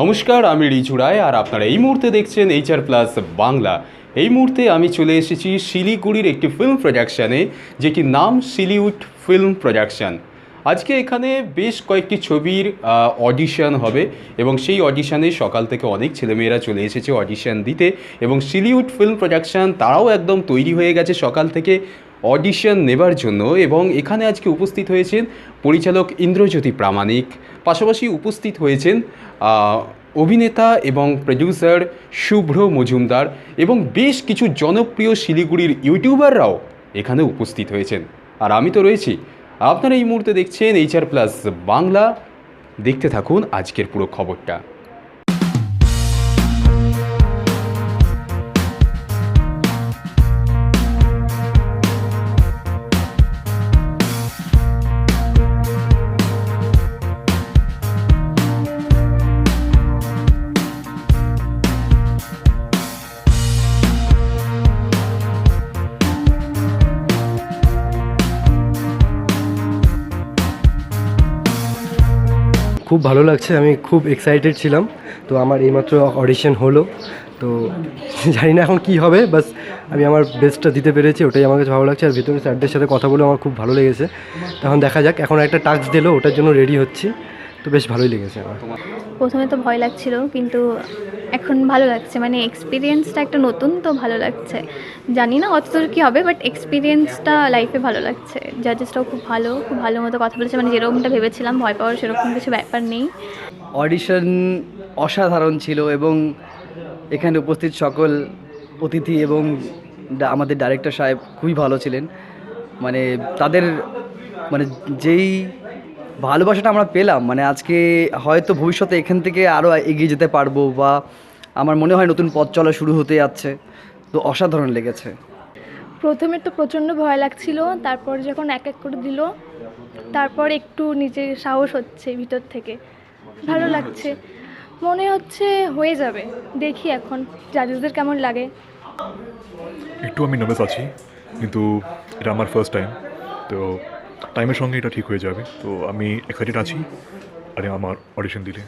নমস্কার, আমি রিচু রায় আর আপনারা এই মুহূর্তে দেখছেন এইচআর প্লাস বাংলা। এই মুহূর্তে আমি চলে এসেছি শিলিগুড়ির একটি ফিল্ম প্রোডাকশানে যেটির নাম শিলিউড ফিল্ম প্রোডাকশান আজকে এখানে বেশ কয়েকটি ছবির অডিশন হবে এবং সেই অডিশানে সকাল থেকে অনেক ছেলেমেয়েরা চলে এসেছে অডিশন দিতে এবং শিলিউড ফিল্ম প্রোডাকশান তারাও একদম তৈরি হয়ে গেছে সকাল থেকে। অডিশন নেবার জন্য এবং এখানে আজকে উপস্থিত হয়েছেন পরিচালক ইন্দ্রজ্যোতি প্রামাণিক, পাশাপাশি উপস্থিত হয়েছেন অভিনেতা এবং প্রডিউসার শুভ্র মজুমদার এবং বেশ কিছু জনপ্রিয় শিলিগুড়ির ইউটিউবাররাও এখানে উপস্থিত হয়েছেন। আর আমি তো রয়েছি। আপনারা এই মুহূর্তে দেখছেন এইচআর প্লাস বাংলা। দেখতে থাকুন আজকের পুরো খবরটা। খুব ভালো লাগছে, আমি খুব এক্সাইটেড ছিলাম। তো আমার এইমাত্র অডিশন হলো। তো জানি না এখন কি হবে বাস আমি আমার বেস্টটা দিতে পেরেছি, ওটাই আমার কাছে ভালো লাগছে। আর ভিতরে স্যারদের সাথে কথা বলে আমার খুব ভালো লেগেছে। তখন দেখা যাক, এখন একটা টাস্ক দিলো, ওটার জন্য রেডি হচ্ছি। তো বেশ ভালোই লেগেছে আমার। প্রথমে তো ভয় লাগছিল, কিন্তু এখন ভালো লাগছে। মানে এক্সপিরিয়েন্সটা একটা নতুন তো ভালো লাগছে। জানি না অতদূর কী হবে বাট এক্সপিরিয়েন্সটা লাইফে ভালো লাগছে। জাজেসটাও খুব ভালো খুব ভালো মতো কথা বলেছে। মানে যেরকমটা ভেবেছিলাম, ভয় পাওয়ার সেরকম কিছু ব্যাপার নেই। অডিশন অসাধারণ ছিল এবং এখানে উপস্থিত সকল অতিথি এবং আমাদের ডাইরেক্টর সাহেব খুবই ভালো ছিলেন। মানে তাদের মানে যেই ভালোবাসাটা আমরা পেলাম। মানে আজকে হয়তো ভবিষ্যতে এখান থেকে আরও এগিয়ে যেতে পারব বা আমার মনে হয় নতুন পথ চলা শুরু হতে যাচ্ছে। তো অসাধারণ লেগেছে। প্রথমে তো প্রচণ্ড ভয় লাগছিল তারপর যখন এক এক করে দিল তারপর একটু নিজের সাহস হচ্ছে ভিতর থেকে। ভালো লাগছে। মনে হচ্ছে হয়ে যাবে। দেখি এখন জাজেসদের কেমন লাগে। একটু আমি নার্ভাস আছি কিন্তু এটা আমার ফার্স্ট টাইম তো টাইমের সঙ্গে এটা ঠিক হয়ে যাবে। তো আমি এক্সাইটেড আছি। আরে আমার অডিশন দিলে।